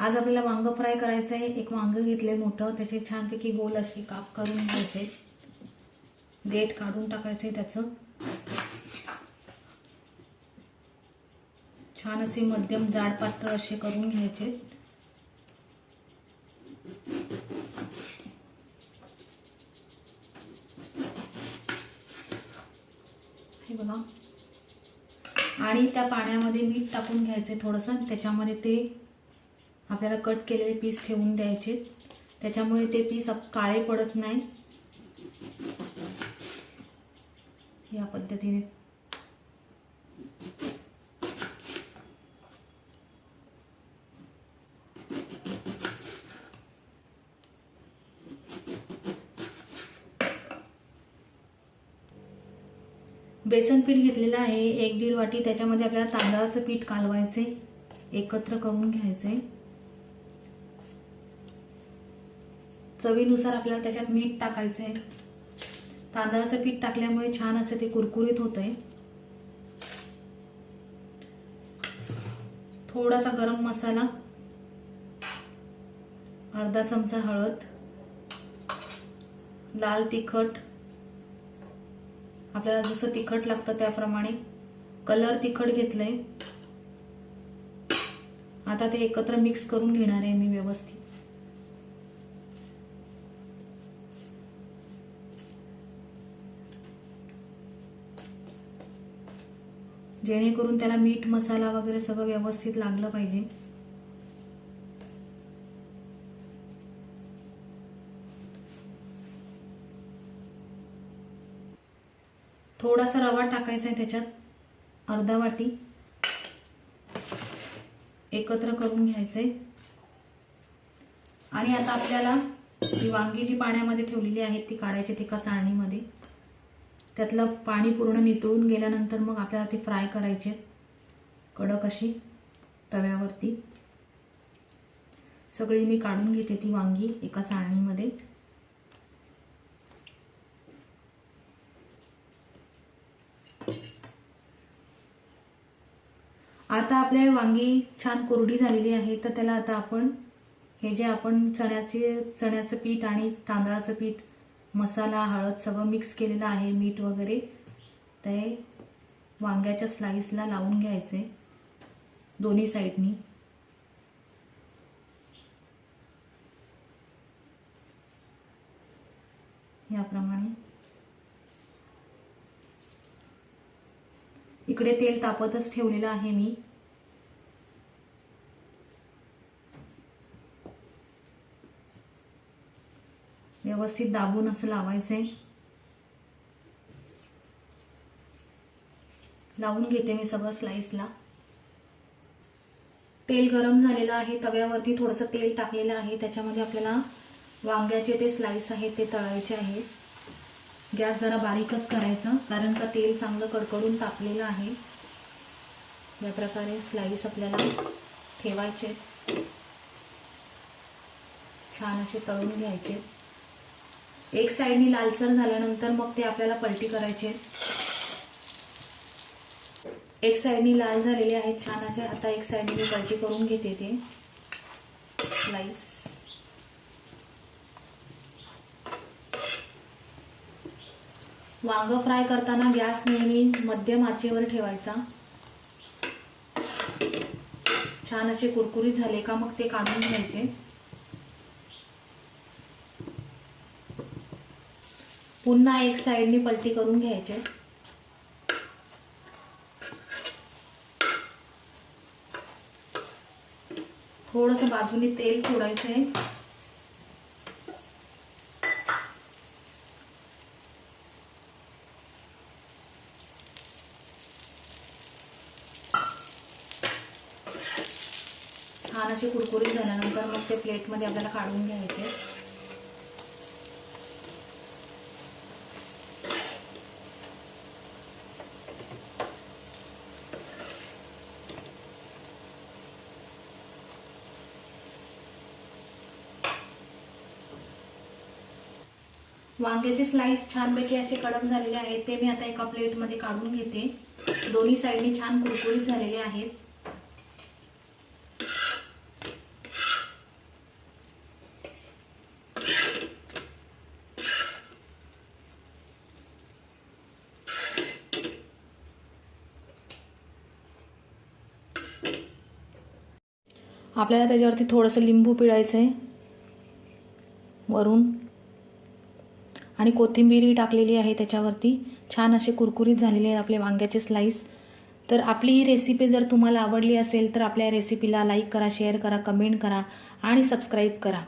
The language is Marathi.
आज आपल्याला वांग फ्राय करायचं आहे. एक वांगं घेतलंय मोठं. त्याचे छानपैकी गोल अशी काप करून घ्यायचे. देठ काढून टाकायचे त्याचं. छान असे मध्यम जाड पात्र असे करून घ्यायचे. हे बघा. आणि त्या पाण्यामध्ये मीठ टाकून घ्यायचे थोडंसं. त्याच्यामध्ये ते आपल्याला कट केलेले पीस ठेवून द्यायचे. त्याच्यामुळे ते पीस काळे पडत नाही. या पद्धतीने. बेसन पीठ घेतलेलं आहे. एक दीड वाटी त्याच्यामध्ये आपल्याला तांदळाचं पीठ कालवायचे एकत्र करून घ्यायचे चवीनुसार आपल्याला त्याच्यात मीठ टाकायचे तांदळाचं पीठ टाकल्यामुळे छान असं ते कुरकुरीत होतंय. थोडासा गरम मसाला अर्धा चमचा हळद लाल तिखट. आपल्याला जसं तिखट लागतं त्याप्रमाणे कलर तिखट घेतलंय. आता ते एकत्र मिक्स करून घेणार आहे मी व्यवस्थित. जेणेकरून त्याला मीठ मसाला वगैरे सगळं व्यवस्थित लागलं पाहिजे. थोडासा रवा टाकायचा आहे त्याच्यात अर्धा वाटी. एकत्र करून घ्यायचे आणि आता आपल्याला ही वांगी जी पाण्यामध्ये ठेवलेली आहेत ती काढायची एका चाळणीमध्ये त्यातलं पाणी पूर्ण नितळून गेल्यानंतर मग आपल्याला ते फ्राय करायचे. कडक अशी तव्यावरती. सगळी मी काढून घेते ती वांगी एका चाळणीमध्ये. आता आपल्या वांगी छान कोरडी झालेली आहे तर त्याला आता आपण हे जे आपण चण्याचे चण्याचं पीठ आणि तांदळाचं पीठ मसाला हळद सगळं मिक्स केलेलं आहे मीठ वगैरे. ते वांग्याच्या स्लाईसला लावून घ्यायचे दोन्ही साईडनी याप्रमाणे. इकडे तेल तापतच ठेवलेलं आहे मी. व्यवस्थित दाबून असं लावायचंय. लावून घेते मी सगळं स्लाइसला तेल गरम झालेलं आहे तव्यावरती थोडंसं तेल टाकलेलं आहे त्याच्यामध्ये आपल्याला वांग्याचे ते स्लाइस आहेत ते तळायचे आहेत गॅस जरा बारीकच करायचा कारण का तेल चांगलं कडकडून तापलेलं आहे. या प्रकारे स्लाइस आपल्याला ठेवायचे. छान असे तळून घ्यायचे. एक साईडनी लालसर झाल्यानंतर मग ते आपल्याला पलटी करायचे. एक साईडनी लाल झालेले आहेत छान असे. आता एक साईडनी मी पलटी करून घेते ते. स्लाइस. वांग फ्राय करताना गॅस नेहमी मध्यम आचेवर ठेवायचा. छान असे कुरकुरीत झाले का मग ते काढून घ्यायचे. पुन्हा एक साईडनी पलटी करून घ्यायचे. थोडस बाजूने तेल सोडायचंय छान असे कुरकुरीत झाल्यानंतर मग ते प्लेटमध्ये आपल्याला काढून घ्यायचे. वांग्याचे स्लाइस छानपैकी असे कडक झालेले आहेत. ते मी आता एका प्लेटमध्ये काढून घेते. दोन्ही साईडने छान कुरकुरीत झालेले आहेत. आपल्याला त्याच्यावरती थोडंसं लिंबू पिळायचं आहे वरून. आणि कोथिंबीरही टाकलेली आहे त्याच्यावरती. छान असे कुरकुरीत झालेले आहेत आपले वांग्याचे स्लाईस तर आपली ही रेसिपी जर तुम्हाला आवडली असेल तर आपल्या रेसिपीला लाईक करा शेअर करा कमेंट करा आणि सबस्क्राईब करा.